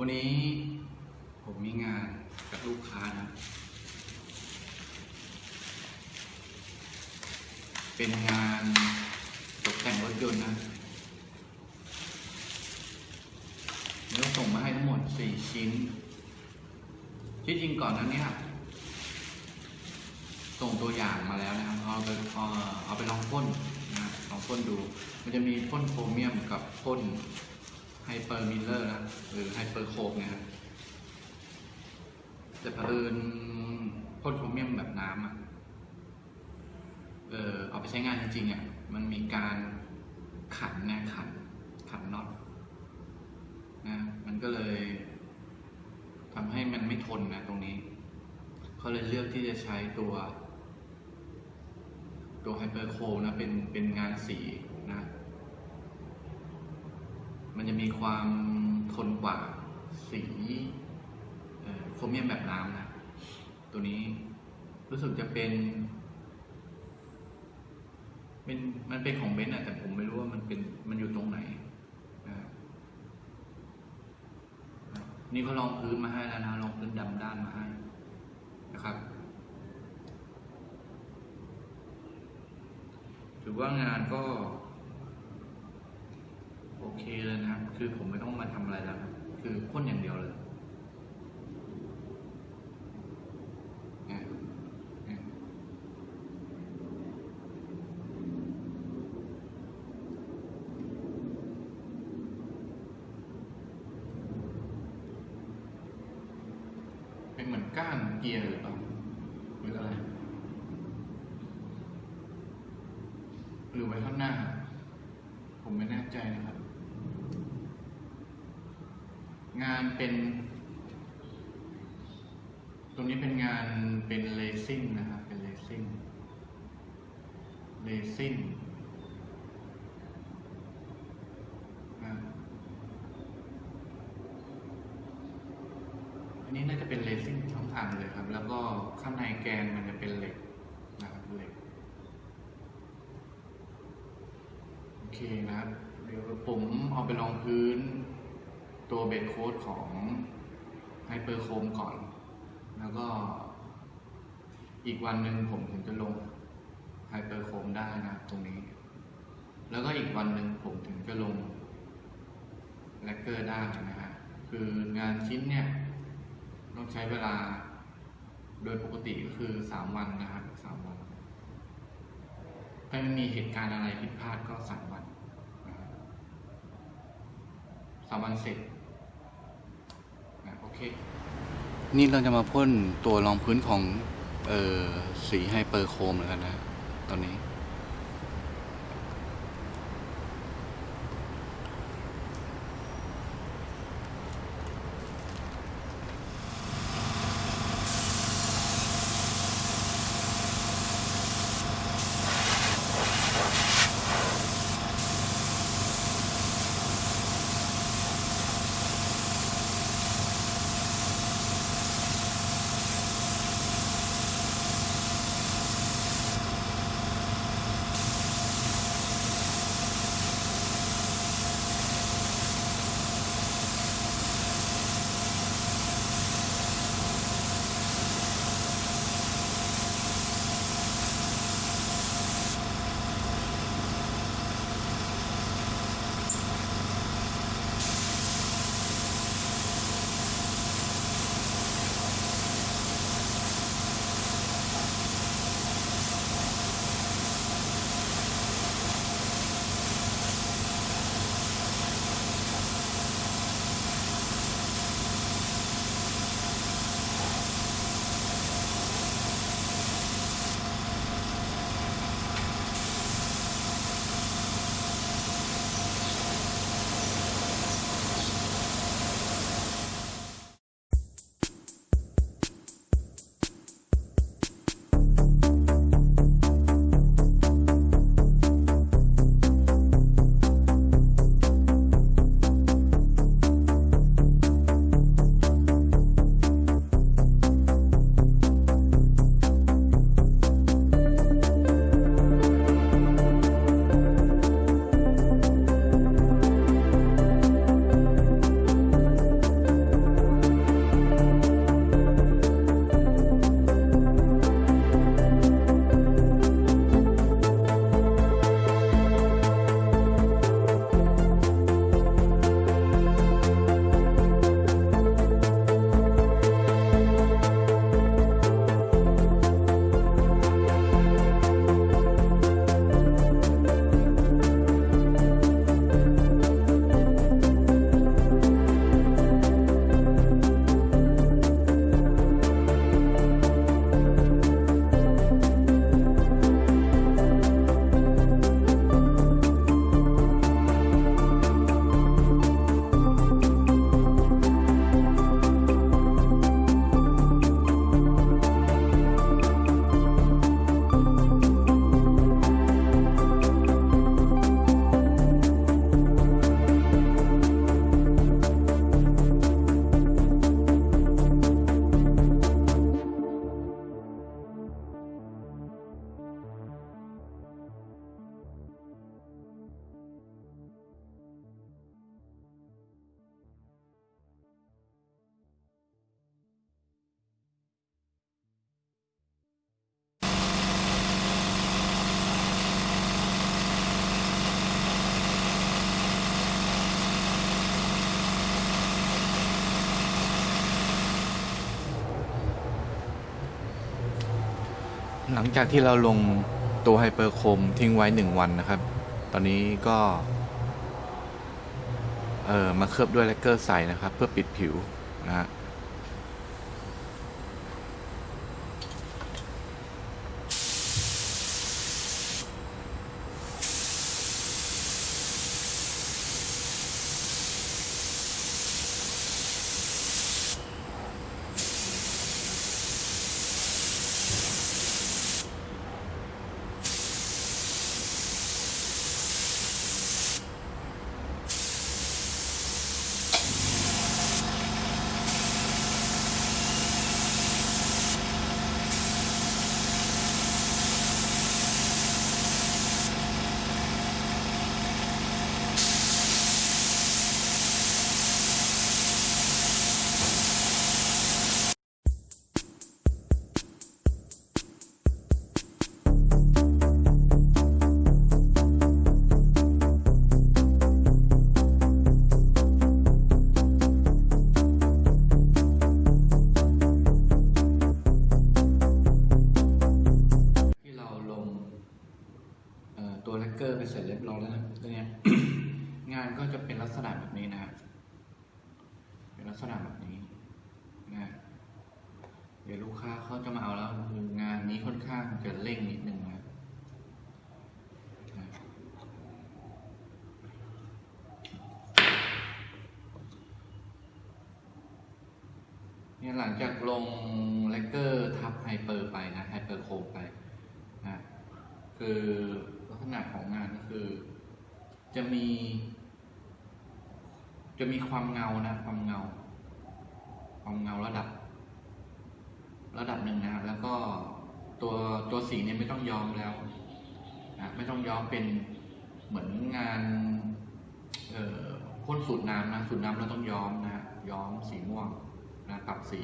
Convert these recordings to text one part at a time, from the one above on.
วันนี้ผมมีงานกับลูกค้านะ เป็นงานตกแต่งรถยนต์นะเราส่งมาให้ทั้งหมด 4 ชิ้น ที่จริงก่อนนั้นเนี่ยส่งตัวอย่างมาแล้วนะครับเอาไปเอาไปลองพ่นนะลองพ่นดู มันจะมีพ่นโครเมียมกับพ่น ไฮเปอร์มิลเลอร์นะหรือไฮเปอร์โคบนะครับแต่เผอิญพ่นโครเมียมแบบน้ำอะเออเอาไปใช้งานจริงๆอะมันมีการขันนะขัน ขันน็อตนะมันก็เลยทำให้มันไม่ทนนะตรงนี้เขาเลยเลือกที่จะใช้ตัว ตัวไฮเปอร์โคนะเป็นเป็นงานสี มันจะมีความทนกว่าสีเอ่อโครเมียมแบบน้ำนะ ตัวนี้รู้สึกจะเป็นเป็นมันเป็นของเบนซ์อะแต่ผมไม่รู้ว่ามันเป็นมันอยู่ตรงไหนนะนี่เขาลองพื้นมาให้แล้วนะลองพื้นดำด้านมาให้นะครับ ถือว่างานก็ เคเลยนะครับ คือผมไม่ต้องมาทำอะไรแล้วนะคือพ่นอย่างเดียวเลยเนี่ยเนี่ยเป็นเหมือนก้านเกียร์หรือเปล่าหรืออะไร หรือไว้ข้างหน้า ผมไม่แน่ใจนะครับ งานเป็น ตรงนี้เป็นงานเป็นเลซิ่งนะครับ เป็นเลซิ่งเลซิ่งนะอันนี้น่าจะเป็นเลซิ่งทั้งอันเลยครับ แล้วก็ข้างในแกนมันจะเป็นเหล็กนะครับเหล็ก โอเคนะครับ เดี๋ยวผมเอาไปลองพื้น ตัวเบดโค้ดของไฮเปอร์โคมก่อน แล้วก็อีกวันหนึ่งผมถึงจะลงไฮเปอร์โคมได้นะตรงนี้ แล้วก็อีกวันหนึ่งผมถึงจะลงแลกเกอร์ได้นะฮะคืองานชิ้นเนี่ยต้องใช้เวลาโดยปกติก็คือสามวันนะครับสามวันถ้าไม่มีเหตุการณ์อะไรผิดพลาดก็สามวันสามวันเสร็จ เค นี่เราจะมาพ่นตัวรองพื้นของเอ่อสีไฮเปอร์โคมแล้วกันนะ ตอนนี้ หลังจากที่เราลงตัวไฮเปอร์โคมทิ้งไว้หนึ่งวันนะครับ ตอนนี้ก็ เออมาเคลือบด้วยแลกเกอร์ใสนะครับ เพื่อปิดผิวนะฮะ จะเร่งนิดนึงนะนะเนี่ยหลังจากลงแลกเกอร์ทับไฮเปอร์ไปนะไฮเปอร์โคมไปนะคือลักษณะของงานก็คือ จะมี จะมีความเงานะ ความเงา ความเงาระดับ ระดับหนึ่งนะครับแล้วก็ ตัวตัวสีเนี่ยไม่ต้องยอมแล้วนะไม่ต้องยอมเป็นเหมือนงานเอ่อพ่นสูตรน้ำนะสูตรน้ำเราต้องย้อมนะฮะย้อมสีม่วงนะปรับสี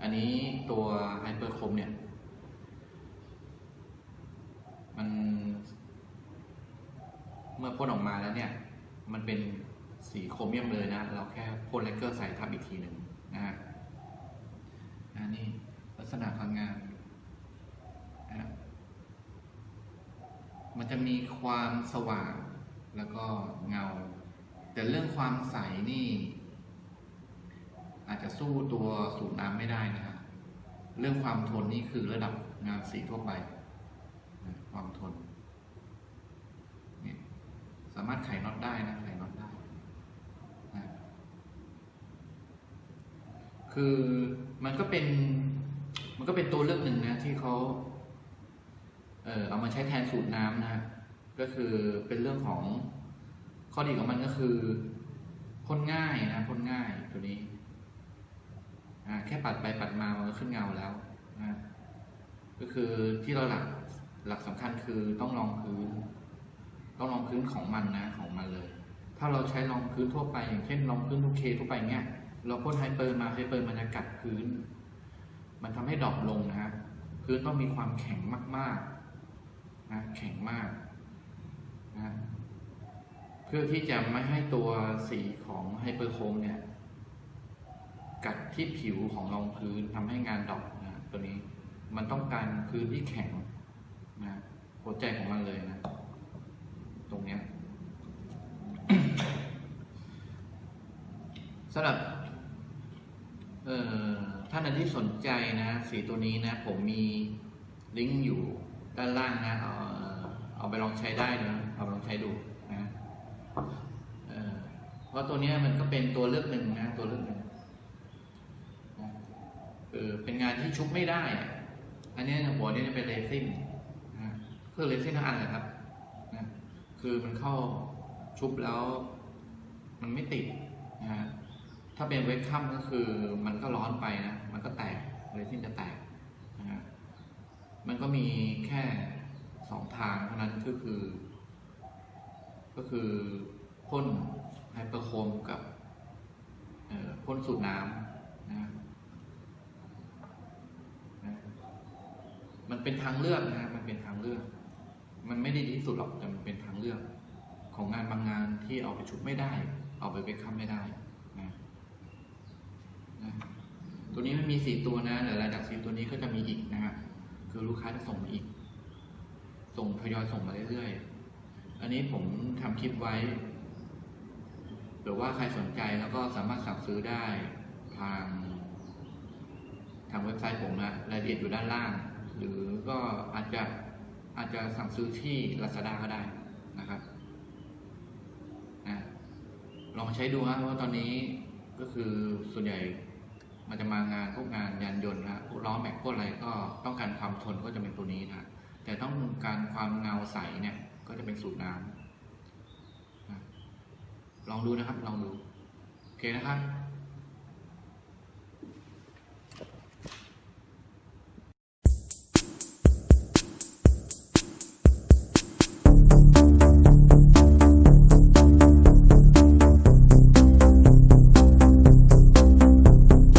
อันนี้ตัวไฮเปอร์คมเนี่ย มัน เมื่อพ่นออกมาแล้วเนี่ย มันเป็นสีโครเมียมเลยนะ เราแค่พ่นเลกเกอร์ใส่ทับอีกทีหนึ่งนะฮะอันนี้ลักษณะของงานนะฮะ มันจะมีความสว่างแล้วก็เงา แต่เรื่องความใสนี่ อาจจะสู้ตัวสูตรน้ำไม่ได้นะครับเรื่องความทนนี่คือระดับงานสีทั่วไป ความทนเนี่ยสามารถไขน็อตได้นะไขน็อตได้นะคือมันก็เป็น มันก็เป็นตัวเลือกหนึ่งนะที่เขา เออเอามาใช้แทนสูตรน้ำนะก็คือเป็นเรื่องของข้อดีของมันก็คือพ่นง่ายนะพ่นง่ายตัวนี้อ่าแค่ปัดไปปัดมามันก็ขึ้นเงาแล้วนะก็คือที่เราหลักหลักสำคัญคือต้องรองพื้น ต้องรองพื้นของมันนะของมันเลย ถ้าเราใช้รองพื้นทั่วไป อย่างเช่นรองพื้นโอเคทั่วไปเนี่ยเราพ่นไฮเปอร์มาไฮเปอร์มันจะกัดพื้น มันทำให้ดรอปลงนะฮะพื้นต้องมีความแข็งมาก นะแข็งมากนะเพื่อที่จะไม่ให้ตัวสีของไฮเปอร์โคมเนี่ย กัดที่ผิวของรองพื้นทำให้งานดอกนะตัวนี้มันต้องการพื้นที่แข็งนะหัวใจของมันเลยนะ ตรงเนี้ยสำหรับท่านที่สนใจนะ สีตัวนี้นะ ผมมีลิงก์อยู่ ด้านล่างนะเอาเอาไปลองใช้ได้นะเอาไปลองใช้ดูนะเพราะตัวนี้มันก็เป็นตัวเลือกหนึ่งนะตัวเลือกหนึ่งนะคือเป็นงานที่ชุบไม่ได้อะอันนี้หัวเนี้เป็นเรซินนะคือเรซินทั้งอันเลยครับนะคือมันเข้าชุบแล้ว มันไม่ติดนะฮะถ้าเป็นเวทคัมก็คือมันก็ร้อนไปนะ มันก็แตกเรซินจะแตก มันก็มีแค่สองทางเท่านั้นก็คือ ก็คือพ่นไฮเปอร์โคมกับพ่นสูตรน้ำนะนะมันเป็นทางเลือกนะมันเป็นทางเลือก มันไม่ได้ดีที่สุดหรอกแต่มันเป็นทางเลือก ของงานบางงานที่เอาไปชุบไม่ได้ เอาไปเบคคัมไม่ได้นะนะตัวนี้มันมีสี่ตัวนะแต่หลังจากสีตัวนี้ก็จะมีอีกนะฮะ คือลูกค้าจะส่งมาอีก ส่งทยอยส่งมาเรื่อยๆ อันนี้ผมทำคลิปไว้ หรือว่าใครสนใจแล้วก็สามารถสั่งซื้อได้ทางทางเว็บไซต์ผมนะรายละเอียดอยู่ด้านล่าง หรือก็อาจจะอาจจะสั่งซื้อที่ Lazada ก็ได้นะครับนะลองใช้ดูนะเพราะว่าตอนนี้ก็คือส่วนใหญ่ มันจะมางานพวกงานยานยนต์นะพวกล้อแม็กพวกอะไรก็ต้องการความทนก็จะเป็นตัวนี้นะแต่ต้องการความเงาใสเนี่ย ก็จะเป็นสูตรน้ำนะลองดูนะครับ ลองดู โอเคนะครับ